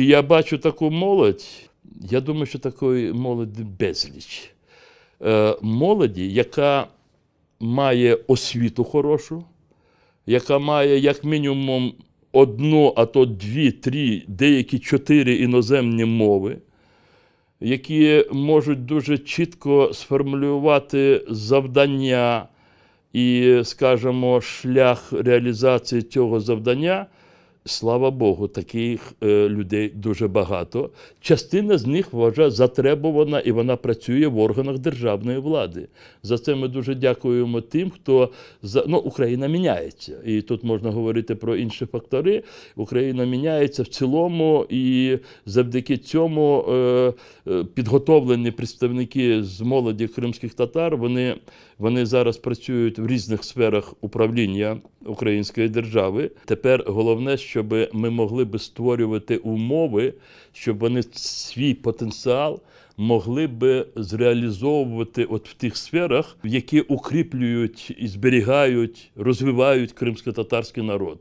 Чи я бачу таку молодь? Я думаю, що такої молоді безліч. Е, молоді, яка має освіту хорошу, яка має як мінімум одну, а то дві, три, деякі чотири іноземні мови, які можуть дуже чітко сформулювати завдання і, скажімо, шлях реалізації цього завдання. Слава Богу, таких е, людей дуже багато. Частина з них вважає затребувана і вона працює в органах державної влади. За це ми дуже дякуємо тим, хто за ну, Україна міняється. І тут можна говорити про інші фактори. Україна міняється в цілому, і завдяки цьому е, е, підготовлені представники з молоді кримських татар. Вони, вони зараз працюють в різних сферах управління української держави. Тепер головне, щоб ми могли би створювати умови, щоб вони свій потенціал могли би зреалізовувати от в тих сферах, які укріплюють і зберігають, розвивають кримсько-татарський народ.